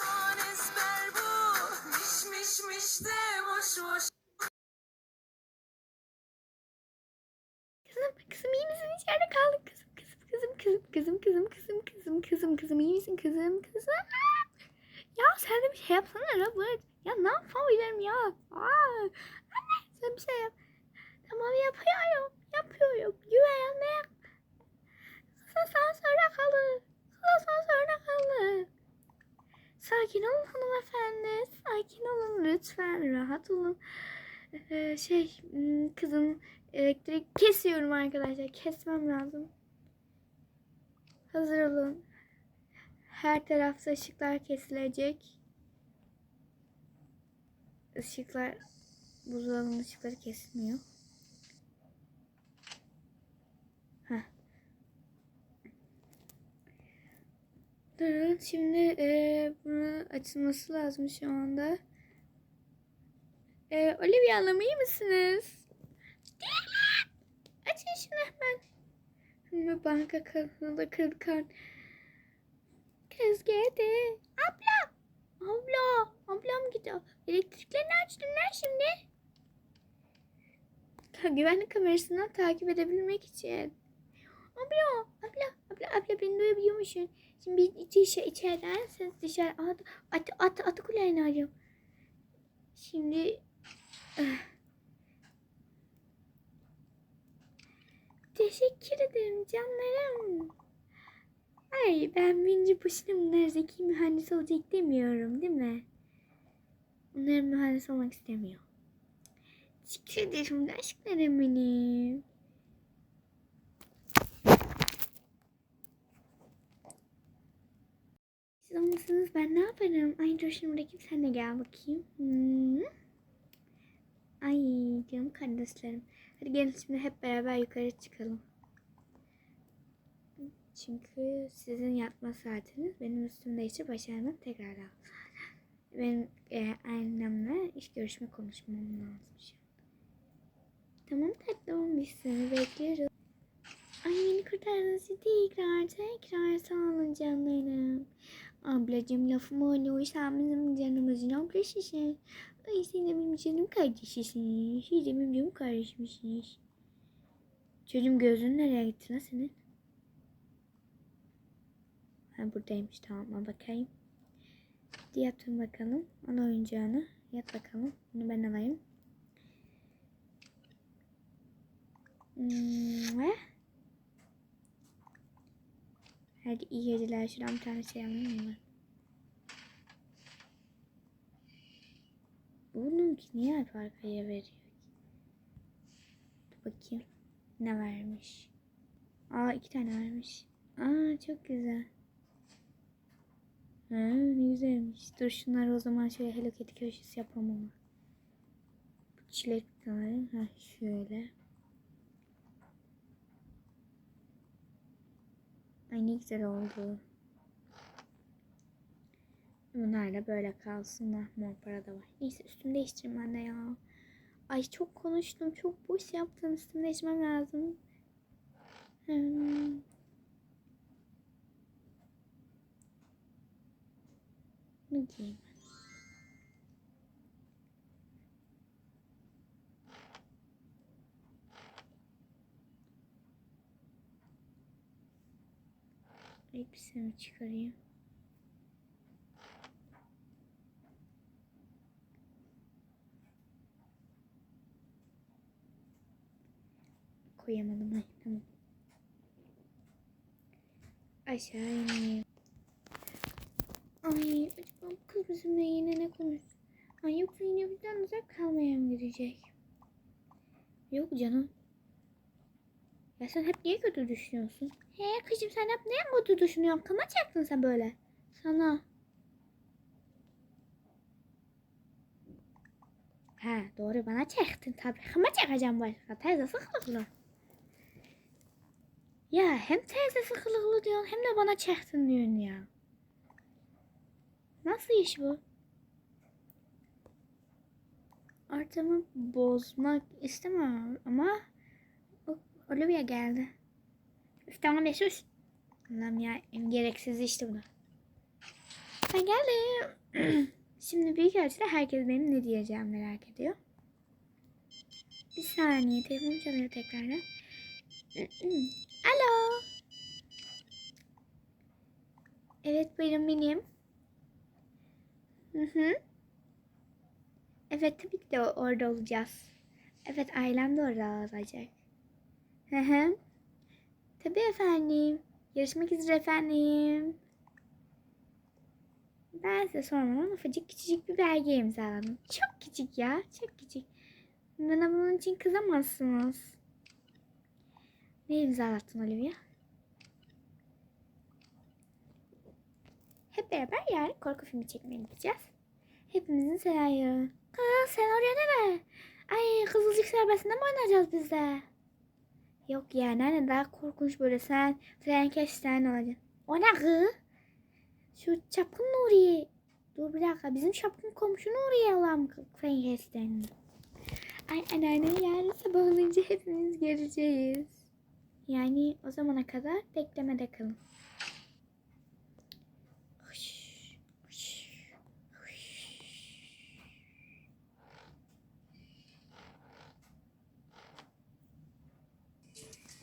Son ezber bu Miş miş miş de boş boş Kızım, kızım iyi misin? İçeride kaldık. Kızım, kızım, kızım, kızım, kızım, kızım, kızım, kızım, kızım, kızım, iyi misin kızım, kızım? Ya sen de bir şey yapsana Robert. Ya ne yapabilirim ya? Aa, anne sen bir şey yap. Tamam yapıyorum, yapıyorum. Güvenme. Kız asansörde kalır. Kız asansörde kalır. Sakin olun hanımefendi. Sakin olun lütfen. Rahat olun. Ee, şey hmm, kızın elektrik kesiyorum arkadaşlar. Kesmem lazım. Hazır olun. Her tarafta ışıklar kesilecek. Işıklar buzdolabının ışıkları kesilmiyor. Heh. Durun şimdi eee bunun açılması lazım şu anda. Ee, Olivia Hanım iyi misiniz? Değilim. Açın şunu hemen. Hemen banka kanalında kredi kart. Kız geldi. Abla. Abla. Ablam gidiyor. Elektriklerini açtınlar şimdi. Güvenlik kamerasından takip edebilmek için. Abla. Abla. Abla. Abla beni duyabiliyor musun? Şimdi bir içi, içeriden ses dışarı. At, at, at, at kulağını arıyorum. Şimdi Teşekkür ederim canlarım. Ay ben birinci başına bunlar zeki mühendis olacak demiyorum değil mi? Bunlar mühendis olmak istemiyor. Teşekkür ederim de aşklarım benim. Olmasanız ben ne yaparım? Ay dur şimdi bırakayım sen de gel bakayım. Hmm. Ay canım kardeşlerim. Hadi gelin şimdi hep beraber yukarı çıkalım. Çünkü sizin yatma saatiniz benim üstümde içi başarmam tekrar lazım. Benim e, annemle iş görüşme konuşmam lazım an. Tamam tatlım biz seni bekliyoruz. Ay beni kurtardınız tekrar tekrar sağ olun canlarım. Ablacığım lafımı oluyor sen bizim canımızın ablacısın. Ay sen de benim canım kardeşisiniz. Siz de benim canım kardeşimsiniz. Çocuğum gözün nereye gitti lan senin? Ha buradaymış tamam bakayım. Hadi yatın bakalım. Al oyuncağını. Yat bakalım. Bunu ben alayım. Hmm, ve? Hadi iyi geceler. Şuradan bir tane şey alayım mı? Bununki niye hep arkaya veriyor ki? Dur bakayım. Ne vermiş? Aa iki tane vermiş. Aa çok güzel. Ha, ne güzelmiş. Dur şunları o zaman şöyle Hello Kitty köşesi yapalım ama. Bu çilek tane. Ha şöyle. Ay ne güzel oldu. Bunlar da böyle kalsın da mor para da var. Neyse üstümü değiştireyim ben de ya. Ay çok konuştum. Çok boş yaptım. Üstümü değiştirmem lazım. Hmm. Ne giyeyim? Elbisemi çıkarayım. Koyamadım ay tamam. Aşağı ineyim. Ay acaba bu kız bizimle yine ne konuş? Ay yoksa yine bizden uzak kalmaya mı gidecek? Yok canım. Ya sen hep niye kötü düşünüyorsun? He kızım sen hep niye kötü düşünüyorsun? Kıma çaktın sen böyle. Sana. Ha doğru bana çektin tabii. Kıma çekeceğim başka. Teyzesi kılıklı. Ya hem teyzesi kılıklı diyorsun hem de bana çektin diyorsun ya. Nasıl iş bu? Ortamı bozmak istemem ama Olivia geldi. Üf tamam be sus. Allah'ım ya gereksiz işte bu. Ben geldim. Şimdi büyük ölçüde herkes benim ne diyeceğim merak ediyor. Bir saniye telefonum çalıyor tekrardan. Alo. Evet buyurun benim. Hı hı. Evet tabii ki de orada olacağız. Evet ailem de orada olacak. Hı. Tabii efendim. Görüşmek üzere efendim. Ben size sormadan ufacık küçücük bir belge imzaladım. Çok küçük ya. Çok küçük. Bana bunun için kızamazsınız. Ne imzalattın Olivia? Hep beraber yarın korku filmi çekmeye gideceğiz. Hepimizin senaryo. Kız senaryo nere? Ay Kızılcık serbestinde mi oynayacağız biz de? Yok ya nerede daha korkunç böyle sen Frankenstein olacaksın. O ne kız? Şu çapkın Nuriye. Dur bir dakika bizim çapkın komşu Nuriye olan Frankenstein. Ay anneanne yarın sabah olunca hepimiz göreceğiz. Yani o zamana kadar beklemede kalın.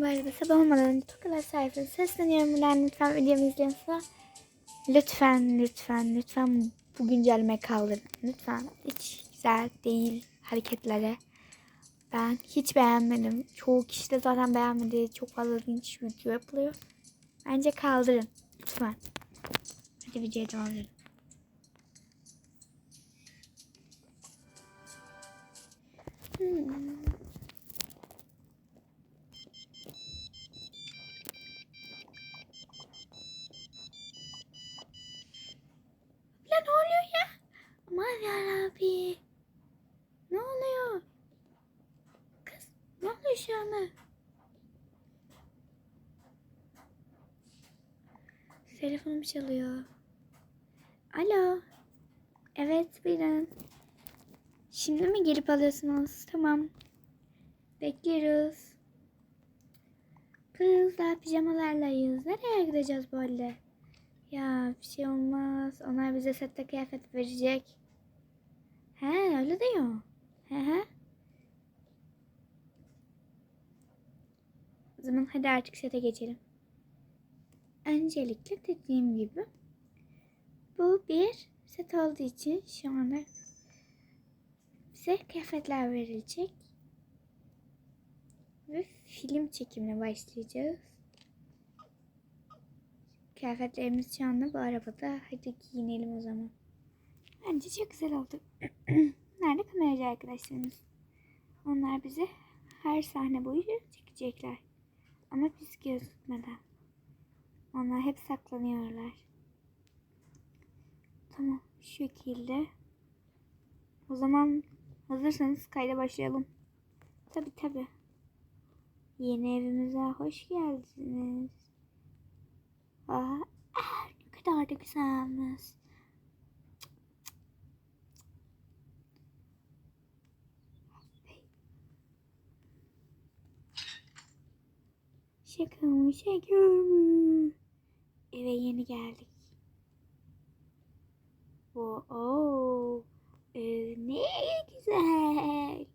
Bu sabah olmadan önce Tokalar sayfası sesleniyorum. Buradan lütfen videomu izleyin sonra. Lütfen, lütfen, lütfen bu güncelleme kaldırın. Lütfen. Hiç güzel değil hareketlere. Ben hiç beğenmedim. Çoğu kişi de zaten beğenmedi. Çok fazla linç video yapılıyor. Bence kaldırın. Lütfen. Hadi videoya devam edelim. Hmm. Ya ne oluyor ya? Aman yarabbi. Ne oluyor? Kız ne oluyor şu anda? Telefonum çalıyor. Alo. Evet buyurun. Şimdi mi gelip alıyorsunuz? Tamam. Bekliyoruz. Kızlar pijamalarlayız. Nereye gideceğiz böyle? Ya bir şey olmaz. Onlar bize sette kıyafet verecek. He öyle diyor. He he. O zaman hadi artık sete geçelim. Öncelikle dediğim gibi bu bir set olduğu için şu anda bize kıyafetler verilecek. Ve film çekimine başlayacağız. Kıyafetlerimiz şu anda bu arabada. Hadi giyinelim o zaman. Bence çok güzel oldu. Nerede kameracı arkadaşlarımız? Onlar bizi her sahne boyu çekecekler. Ama biz gözükmeden. Onlar hep saklanıyorlar. Tamam şu şekilde. O zaman hazırsanız kayda başlayalım. Tabi tabi. Yeni evimize hoş geldiniz. Aa, ah, ne kadar da güzelmiş. Şaka mı şaka mı? Eve yeni geldik. Oo, ev ne güzel.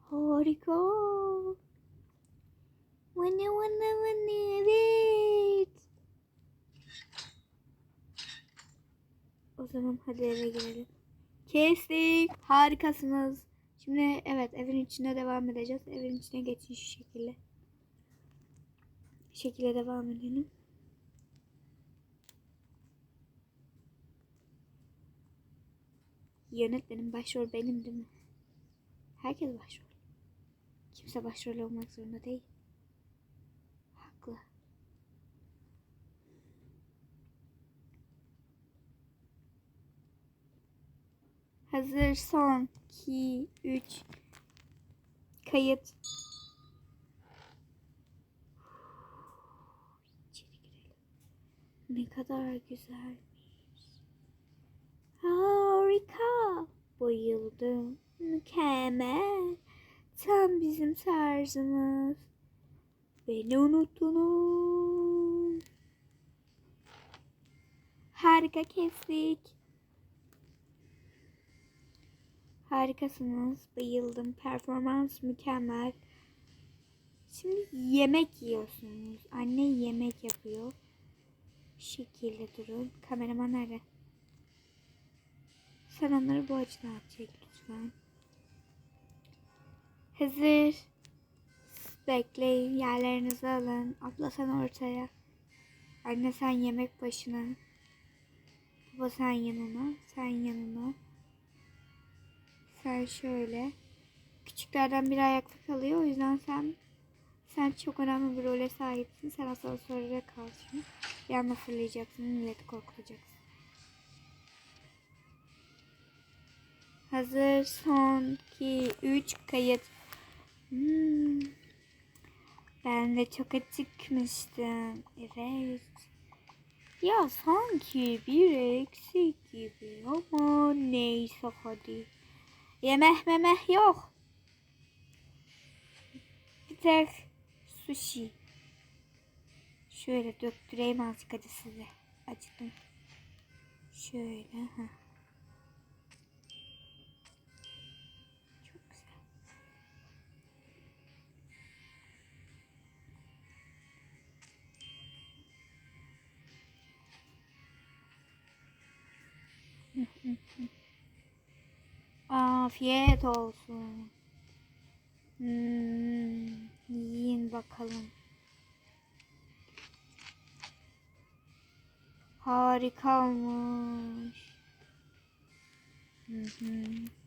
Harika. Vana vana vana evet. O zaman hadi eve girelim. Kestik. Harikasınız. Şimdi evet evin içine devam edeceğiz. Evin içine geçin şu şekilde. Şekilde devam edelim. Yönetmenim başrol benim değil mi? Herkes başrol. Kimse başrol olmak zorunda değil. Haklı. Hazır son 2 3 kayıt. Ne kadar güzelmiş. Harika. Bayıldım. Mükemmel. Tam bizim tarzımız. Beni unuttunuz. Harika kestik. Harikasınız. Bayıldım. Performans mükemmel. Şimdi yemek yiyorsunuz. Anne yemek yapıyor. Şu şekilde durun. Kameraman nerede? Sen onları bu açıdan çek lütfen. Hazır. Bekleyin. Yerlerinizi alın. Abla sen ortaya. Anne sen yemek başına. Baba sen yanına. Sen yanına. Sen şöyle. Küçüklerden biri ayakta kalıyor. O yüzden sen sen çok önemli bir role sahipsin. Sen asansörde kal şimdi. Bir fırlayacaksın. Milleti korkutacaksın. Hazır. Son 2, 3 kayıt. Hmm. Ben de çok acıkmıştım. Evet. Ya sanki bir eksik gibi ama neyse hadi. Yemek memek yok. Bir tek sushi. Şöyle döktüreyim azıcık size. Acıdım. Şöyle. ha. Afiyet olsun. Hmm, yiyin bakalım. Harika olmuş. Hı hı.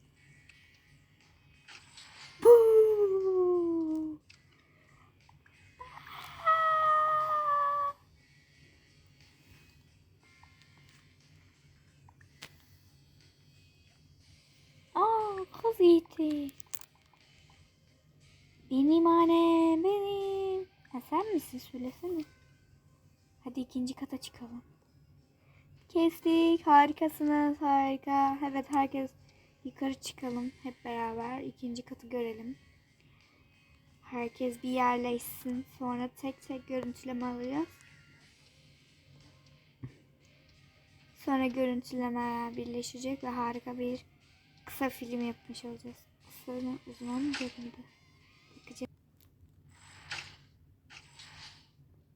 Sen misin söylesene. Hadi ikinci kata çıkalım. Kestik. Harikasınız. Harika. Evet herkes yukarı çıkalım hep beraber. ikinci katı görelim. Herkes bir yerleşsin. Sonra tek tek görüntüleme alacağız. Sonra görüntülemeler birleşecek ve harika bir kısa film yapmış olacağız. Kısa mı uzun mu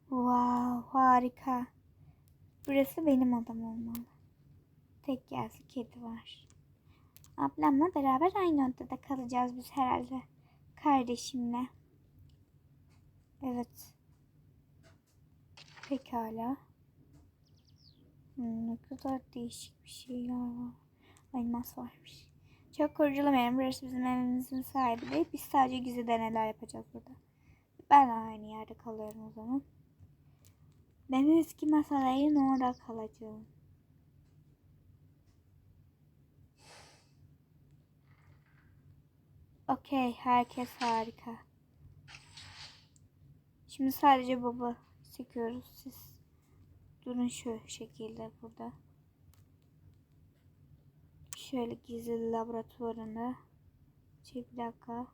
Wow harika. Burası benim odam olmalı. Tek yazlı kedi var. Ablamla beraber aynı odada kalacağız biz herhalde. Kardeşimle. Evet. Pekala. Hmm, ne kadar değişik bir şey ya. Elmas varmış. Çok kurcalamayalım. Burası bizim evimizin sahibi değil. Biz sadece gizli deneyler yapacağız burada. Ben aynı yerde kalıyorum o zaman. Ben eski masalayın orada kalacağım. Okey, herkes harika. Şimdi sadece baba çekiyoruz. Siz durun şu şekilde burada. Şöyle gizli laboratuvarında. Çek bir dakika.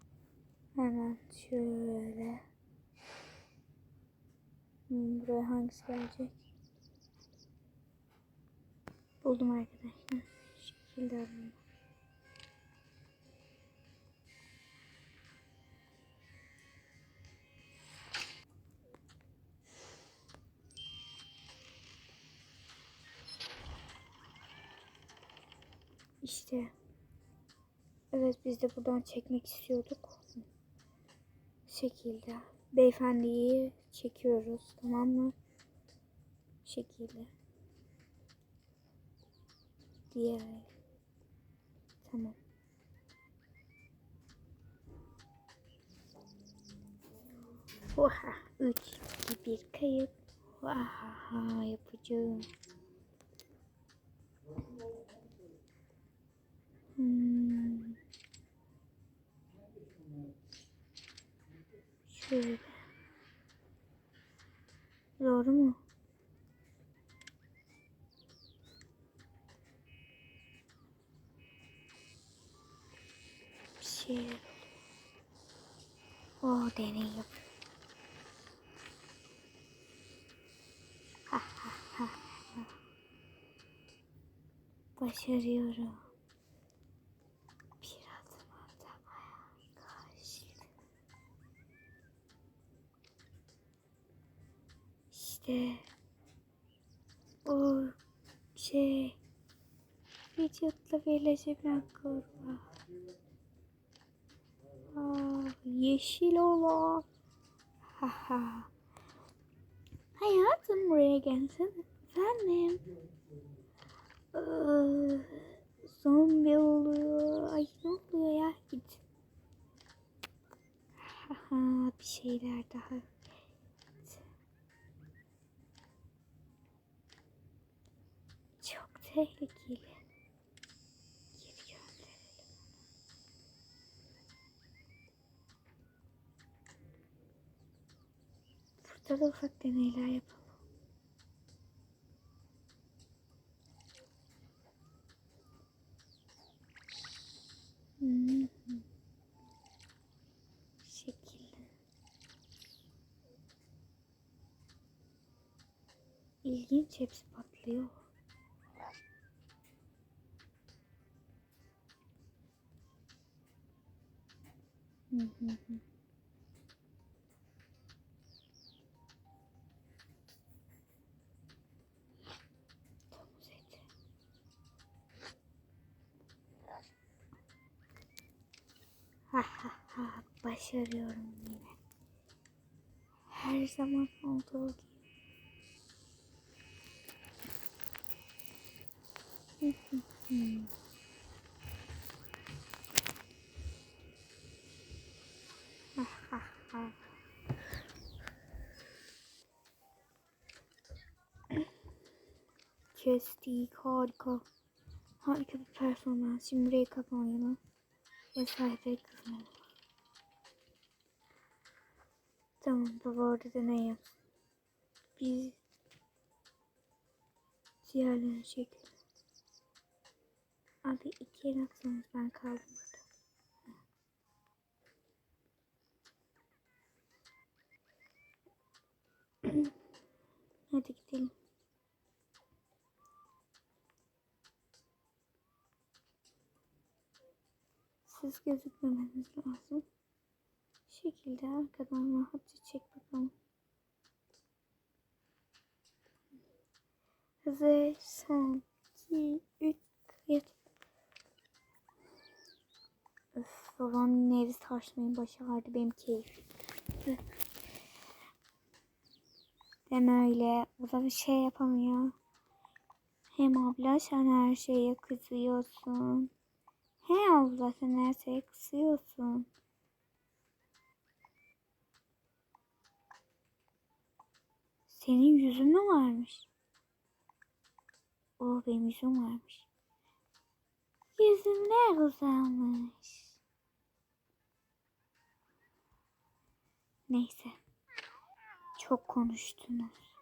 Hemen şöyle. Hmm, buraya hangisi gelecek? Buldum arkadaşlar. Şekilde alayım. İşte. Evet biz de buradan çekmek istiyorduk. Şekilde. Beyefendiyi çekiyoruz. Tamam mı? Bu şekilde. Diğer. Tamam. Oha. 3, 2, 1 kayıt. Oha yapacağım. Hmm. Şöyle. Doğru mu? Bir şey. O deney yap. Ha ha ha. ha. Başarıyorum. Bir adım atamaya karşıydım. İşte o şey vücutla birleşebilen kurbağa. Aa, yeşil olan. Hayatım buraya gelsene. Efendim. Ee, zombi oluyor. Ay ne oluyor ya? Git. Bir şeyler daha. Çok tehlikeli. Da ufak deneyler yapalım. Hmm. Şekilde. İlginç hepsi patlıyor. Hı hı hı. Domuz eti. Ha ha başarıyorum yine. Her zaman olduğu gibi. Kestik harika. Harika bir performans. Şimdi burayı kapamayalım. Ev sahipleri kızmalı. Tamam baba orada deney yap. Biz diğerlerini çekelim. Abi iki el atsanız ben kaldım burada. Hadi gidelim. Siz gözükmemeniz lazım. Bu şekilde arkadan rahatça çek bakalım. Hazır. Son. iki, üç, kayıt. Öf, babam yine evi sarsmayı başardı. Benim keyfim. Deme öyle. O da bir şey yapamıyor. Hem abla sen her şeye kızıyorsun. He abla sen her şeye kızıyorsun. Senin yüzün mü varmış? O benim yüzüm varmış. Yüzüm ne güzelmiş. Neyse. Çok konuştunuz.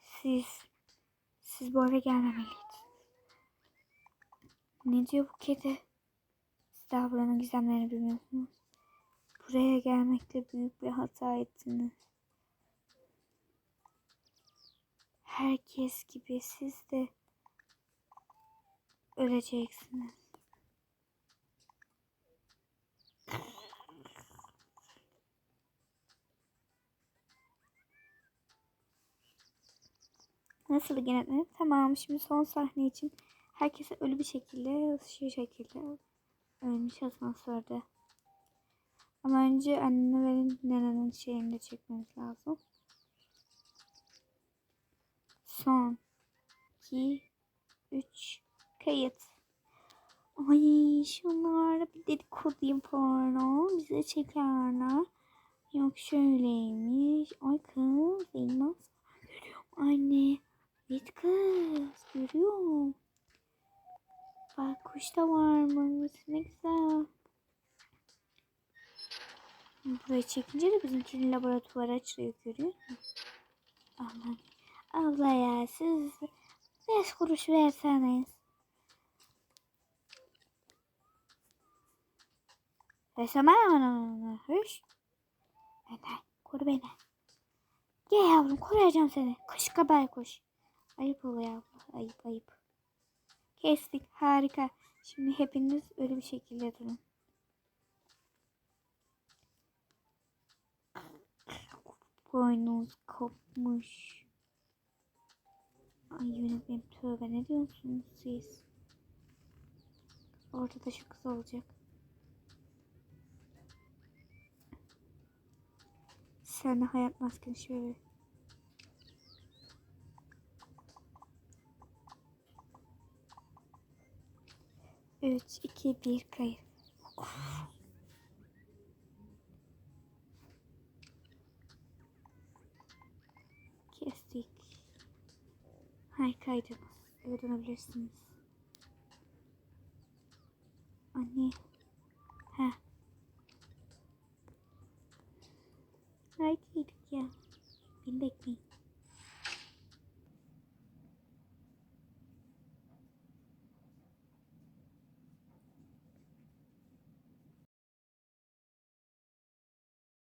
Siz, siz bu eve gelmemeliydiniz. Ne diyor bu kedi? Siz daha buranın gizemlerini bilmiyorsunuz. Buraya gelmekte büyük bir hata ettiniz. Herkes gibi siz de öleceksiniz. Nasıl yönetmenim? Tamam şimdi son sahne için herkese ölü bir şekilde şu şekilde ölmüş asansörde. Ama önce annene ve nenenin şeyini de çekmemiz lazım. Son 2 3 kayıt. Ay şunlar bir dedikodu yaparlar. Bize çekerler. Yok şöyleymiş. Ay kız elmas. Görüyorum anne. Evet kız. Görüyorum. Bak kuş da varmış. Ne güzel. Burayı çekince de bizimkinin laboratuvarı açılıyor görüyor musun? Aman. Abla ya siz beş kuruş verseniz. Versene bana. Hış. Benden. Koru beni. Gel yavrum koruyacağım seni. Kuş kabay kuş. Ayıp oluyor abla. Ayıp ayıp. Kestik. Harika. Şimdi hepiniz öyle bir şekilde durun. Boynuz kopmuş. Ay yönetmenim tövbe ne diyorsunuz siz? Ortada şu kız olacak. Sen hayat maskeni şöyle. Üç, iki, bir, kayıt. Kestik. Harikaydınız. Eve